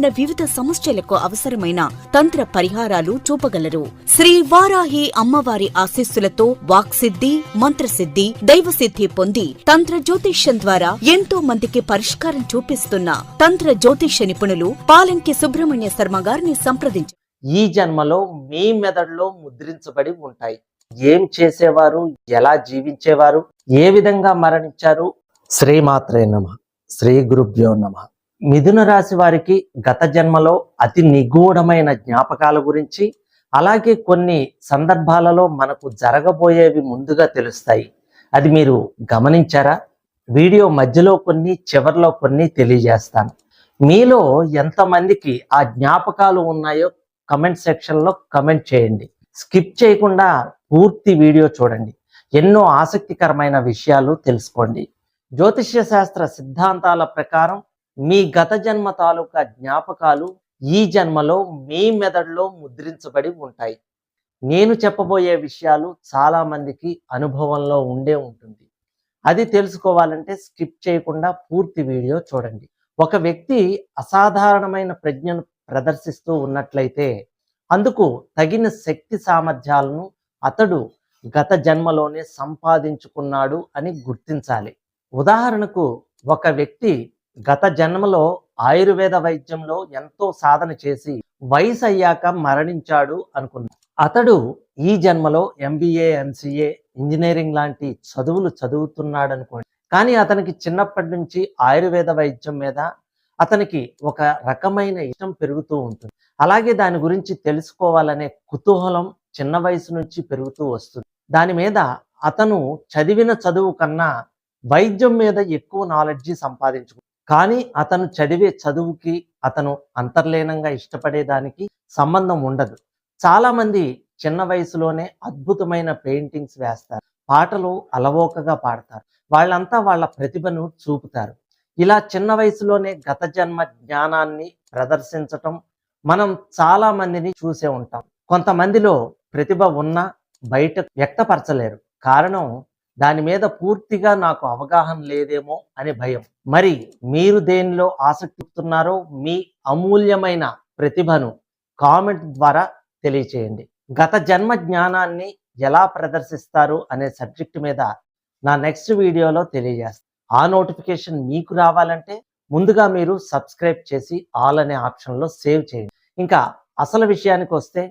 వివిధ సమస్యలకు అవసరమైన తంత్ర పరిహారాలు చూపగలరు. శ్రీ వారాహి అమ్మవారి ఆశీస్సులతో వాక్సిద్ధి మంత్రసిద్ధి దైవసిద్ధి పొంది తంత్ర జ్యోతిష్యం ద్వారా ఎంతో మందికి పరిష్కారం చూపిస్తున్న తంత్ర జ్యోతిష్య నిపుణులు పాలంకి సుబ్రహ్మణ్య శర్మ గారిని సంప్రదించారు ఈ జన్మలో మీ మెదడులో ముద్రించబడి ఉంటాయి. ఏం చేసేవారు? ఎలా జీవించేవారు? ఏ విధంగా మరణించారు? శ్రీమాత్రే నమ. శ్రీ గురుభ్యో నమ. మిథున రాశి వారికి గత జన్మలో అతి నిగూఢమైన జ్ఞాపకాల గురించి అలాగే కొన్ని సందర్భాలలో మనకు జరగబోయేవి ముందుగా తెలుస్తాయి. అది మీరు గమనించారా? వీడియో మధ్యలో కొన్ని చివర్లో కొన్ని తెలియజేస్తాను. మీలో ఎంతమందికి ఆ జ్ఞాపకాలు ఉన్నాయో కమెంట్ సెక్షన్లో కమెంట్ చేయండి. స్కిప్ చేయకుండా పూర్తి వీడియో చూడండి. ఎన్నో ఆసక్తికరమైన విషయాలు తెలుసుకోండి. జ్యోతిష్య శాస్త్ర సిద్ధాంతాల ప్రకారం మీ గత జన్మ తాలూకా జ్ఞాపకాలు ఈ జన్మలో మీ మెదడులో ముద్రించబడి ఉంటాయి. నేను చెప్పబోయే విషయాలు చాలా మందికి అనుభవంలో ఉండే ఉంటుంది. అది తెలుసుకోవాలంటే స్కిప్ చేయకుండా పూర్తి వీడియో చూడండి. ఒక వ్యక్తి అసాధారణమైన ప్రజ్ఞను ప్రదర్శిస్తూ ఉన్నట్లయితే అందుకు తగిన శక్తి సామర్థ్యాలను అతడు గత జన్మలోనే సంపాదించుకున్నాడు అని గుర్తించాలి. ఉదాహరణకు ఒక వ్యక్తి గత జన్మలో ఆయుర్వేద వైద్యంలో ఎంతో సాధన చేసి వయసు అయ్యాక మరణించాడు అనుకున్నాడు అతడు ఈ జన్మలో ఎంబీఏ ఎంసీఏ ఇంజనీరింగ్ లాంటి చదువులు చదువుతున్నాడు అనుకోండి. కానీ అతనికి చిన్నప్పటి నుంచి ఆయుర్వేద వైద్యం మీద అతనికి ఒక రకమైన ఇష్టం పెరుగుతూ ఉంటుంది. అలాగే దాని గురించి తెలుసుకోవాలనే కుతూహలం చిన్న వయసు నుంచి పెరుగుతూ వస్తుంది. దాని మీద అతను చదివిన చదువు కన్నా వైద్యం మీద ఎక్కువ నాలెడ్జి సంపాదించుకు కానీ అతను చదివే చదువుకి అతను అంతర్లీనంగా ఇష్టపడేదానికి సంబంధం ఉండదు. చాలామంది చిన్న వయసులోనే అద్భుతమైన పెయింటింగ్స్ వేస్తారు. పాటలు అలవోకగా పాడతారు. వాళ్ళంతా వాళ్ళ ప్రతిభను చూపుతారు. ఇలా చిన్న వయసులోనే గత జన్మ జ్ఞానాన్ని ప్రదర్శించటం మనం చాలా మందిని చూసే ఉంటాం. కొంతమందిలో ప్రతిభ ఉన్నా బయట వ్యక్తపరచలేరు. కారణం దాని మీద పూర్తిగా నాకు అవగాహన లేదేమో అని భయం. మరి మీరు దేనిలో ఆసక్తిస్తున్నారో మీ అమూల్యమైన ప్రతిభను కామెంట్ ద్వారా తెలియచేయండి. గత జన్మ జ్ఞానాన్ని ఎలా ప్రదర్శిస్తారు అనే సబ్జెక్ట్ మీద నా నెక్స్ట్ వీడియోలో తెలియజేస్తాను ఆ నోటిఫికేషన్ మీకు రావాలంటే ముందుగా మీరు సబ్స్క్రైబ్ చేసి ఆల్ అనే ఆప్షన్లో సేవ్ చేయండి. ఇంకా అసలు విషయానికి వస్తే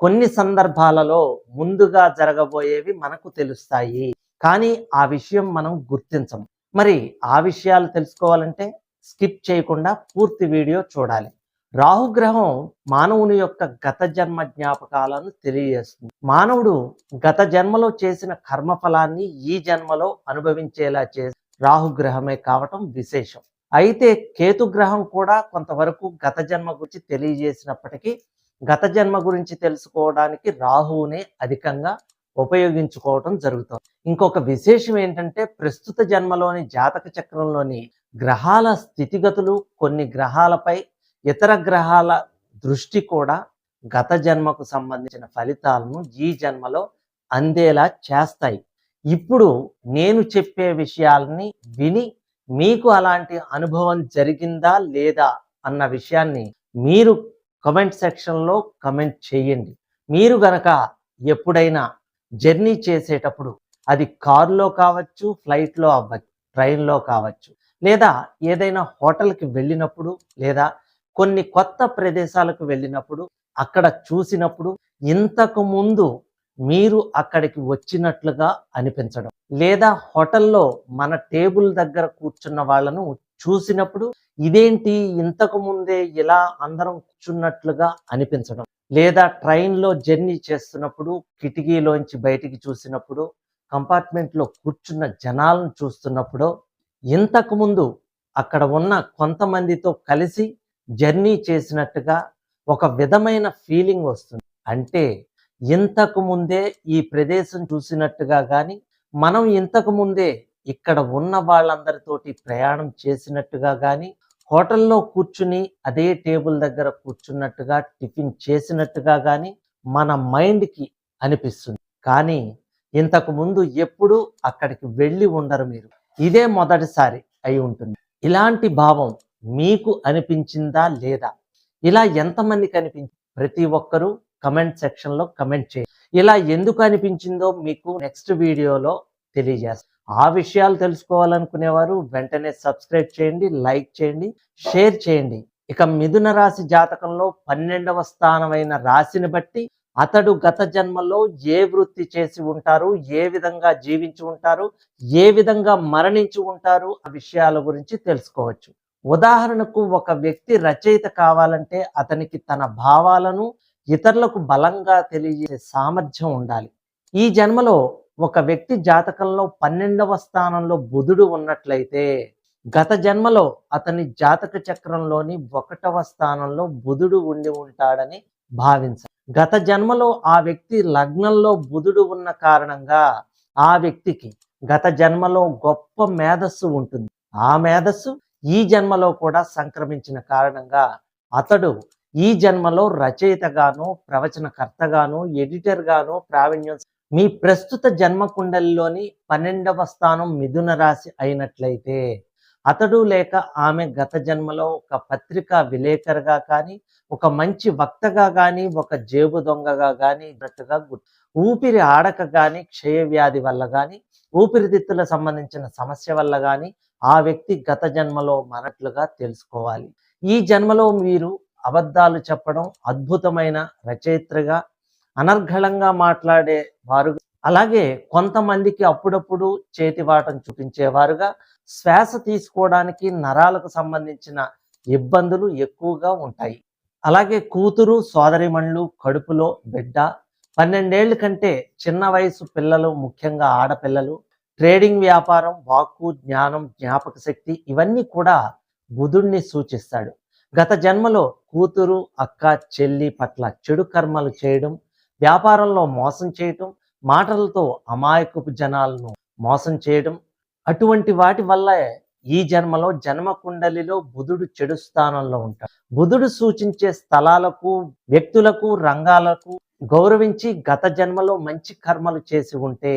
కొన్ని సందర్భాలలో ముందుగా జరగబోయేవి మనకు తెలుస్తాయి. కానీ ఆ విషయం మనం గుర్తించం మరి ఆ విషయాలు తెలుసుకోవాలంటే స్కిప్ చేయకుండా పూర్తి వీడియో చూడాలి. రాహుగ్రహం మానవుని యొక్క గత జన్మ జ్ఞాపకాలను తెలియజేస్తుంది. మానవుడు గత జన్మలో చేసిన కర్మఫలాన్ని ఈ జన్మలో అనుభవించేలా చేసి రాహుగ్రహమే కావటం విశేషం. అయితే కేతుగ్రహం కూడా కొంతవరకు గత జన్మ గురించి తెలియజేసినప్పటికీ గత జన్మ గురించి తెలుసుకోవడానికి రాహువునే అధికంగా ఉపయోగించుకోవటం జరుగుతుంది. ఇంకొక విశేషం ఏంటంటే ప్రస్తుత జన్మలోని జాతక చక్రంలోని గ్రహాల స్థితిగతులు కొన్ని గ్రహాలపై ఇతర గ్రహాల దృష్టి కూడా గత జన్మకు సంబంధించిన ఫలితాలను ఈ జన్మలో అందేలా చేస్తాయి. ఇప్పుడు నేను చెప్పే విషయాల్ని విని మీకు అలాంటి అనుభవం జరిగిందా లేదా అన్న విషయాన్ని మీరు కమెంట్ సెక్షన్లో కమెంట్ చేయండి. మీరు గనక ఎప్పుడైనా జర్నీ చేసేటప్పుడు అది కారులో కావచ్చు ఫ్లైట్లో అవ్వచ్చు ట్రైన్లో కావచ్చు. లేదా ఏదైనా హోటల్కి వెళ్ళినప్పుడు లేదా కొన్ని కొత్త ప్రదేశాలకు వెళ్ళినప్పుడు అక్కడ చూసినప్పుడు ఇంతకు ముందు మీరు అక్కడికి వచ్చినట్లుగా అనిపించడం. లేదా హోటల్లో మన టేబుల్ దగ్గర కూర్చున్న వాళ్ళను చూసినప్పుడు ఇదేంటి ఇంతకు ముందే ఇలా అందరం కూర్చున్నట్లుగా అనిపించడం. లేదా ట్రైన్లో జర్నీ చేస్తున్నప్పుడు కిటికీలోంచి బయటికి చూసినప్పుడు కంపార్ట్మెంట్లో కూర్చున్న జనాలను చూస్తున్నప్పుడు ఇంతకుముందు అక్కడ ఉన్న కొంతమందితో కలిసి జర్నీ చేసినట్టుగా ఒక విధమైన ఫీలింగ్ వస్తుంది. అంటే ఇంతకు ముందే ఈ ప్రదేశం చూసినట్టుగా కానీ మనం ఇంతకు ముందే ఇక్కడ ఉన్న వాళ్ళందరితోటి ప్రయాణం చేసినట్టుగా కానీ హోటల్లో కూర్చుని అదే టేబుల్ దగ్గర కూర్చున్నట్టుగా టిఫిన్ చేసినట్టుగా కానీ మన మైండ్కి అనిపిస్తుంది. కానీ ఇంతకు ముందు అక్కడికి వెళ్ళి ఉండరు మీరు. ఇదే మొదటిసారి అయి ఉంటుంది. ఇలాంటి భావం మీకు అనిపించిందా లేదా? ఇలా ఎంతమందికి అనిపించి? ప్రతి ఒక్కరూ కమెంట్ సెక్షన్లో కమెంట్ చేయండి. ఇలా ఎందుకు అనిపించిందో మీకు నెక్స్ట్ వీడియోలో తెలియజేస్తాను. ఆ విషయాలు తెలుసుకోవాలనుకునేవారు వెంటనే సబ్స్క్రైబ్ చేయండి లైక్ చేయండి షేర్ చేయండి. ఇక మిథున రాశి జాతకంలో పన్నెండవ స్థానమైన రాశిని బట్టి అతడు గత జన్మలో ఏ వృత్తి చేసి ఉంటారు ఏ విధంగా జీవించి ఉంటారు ఏ విధంగా మరణించి ఉంటారు ఆ విషయాల గురించి తెలుసుకోవచ్చు. ఉదాహరణకు ఒక వ్యక్తి రచయిత కావాలంటే అతనికి తన భావాలను ఇతరులకు బలంగా తెలియజేసే సామర్థ్యం ఉండాలి. ఈ జన్మలో ఒక వ్యక్తి జాతకంలో పన్నెండవ స్థానంలో బుధుడు ఉన్నట్లయితే గత జన్మలో అతని జాతక చక్రంలోని ఒకటవ స్థానంలో బుధుడు ఉండి ఉంటాడని భావించాలి గత జన్మలో ఆ వ్యక్తి లగ్నంలో బుధుడు ఉన్న కారణంగా ఆ వ్యక్తికి గత జన్మలో గొప్ప మేధస్సు ఉంటుంది. ఆ మేధస్సు ఈ జన్మలో కూడా సంక్రమించిన కారణంగా అతడు ఈ జన్మలో రచయితగాను ప్రవచనకర్తగాను ఎడిటర్గాను ప్రావీణ్యం మీ ప్రస్తుత జన్మ కుండలిలోని పన్నెండవ స్థానం మిథున రాశి అయినట్లయితే అతడు లేక ఆమె గత జన్మలో ఒక పత్రికా విలేకరుగా కానీ ఒక మంచి వక్తగా కానీ ఒక జేబు దొంగగా కానీ ఉన్నట్టుగా ఊపిరి ఆడక కానీ క్షయవ్యాధి వల్ల కానీ ఊపిరితిత్తుల సంబంధించిన సమస్య వల్ల కానీ ఆ వ్యక్తి గత జన్మలో మరట్లుగా తెలుసుకోవాలి. ఈ జన్మలో మీరు అబద్ధాలు చెప్పడం అద్భుతమైన రచయిత్రగా అనర్ఘళంగా మాట్లాడే వారు అలాగే కొంతమందికి అప్పుడప్పుడు చేతివాటం చూపించేవారుగా శ్వాస తీసుకోవడానికి నరాలకు సంబంధించిన ఇబ్బందులు ఎక్కువగా ఉంటాయి. అలాగే కూతురు సోదరిమణులు కడుపులో బిడ్డ పన్నెండేళ్ళ కంటే చిన్న వయసు పిల్లలు ముఖ్యంగా ఆడపిల్లలు ట్రేడింగ్ వ్యాపారం వాక్కు జ్ఞానం జ్ఞాపక శక్తి ఇవన్నీ కూడా బుధుడిని సూచిస్తాడు. గత జన్మలో కూతురు అక్క చెల్లి పట్ల చెడు కర్మలు చేయడం వ్యాపారంలో మోసం చేయటం మాటలతో అమాయకపు జనాలను మోసం చేయడం అటువంటి వాటి వల్ల ఈ జన్మలో జన్మ కుండలిలో బుధుడు చెడు స్థానంలో ఉంటాడు. బుధుడు సూచించే స్థలాలకు వ్యక్తులకు రంగాలకు గౌరవించి గత జన్మలో మంచి కర్మలు చేసి ఉంటే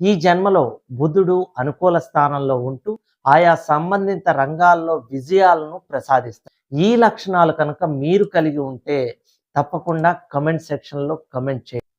ఈ జన్మలో బుధుడు అనుకూల స్థానంలో ఉంటూ ఆయా సంబంధిత రంగాల్లో విజయాలను ప్రసాదిస్తాడు. ఈ లక్షణాలు కనుక మీరు కలిగి ఉంటే తప్పకుండా కమెంట్ సెక్షన్లో కమెంట్ చేయండి.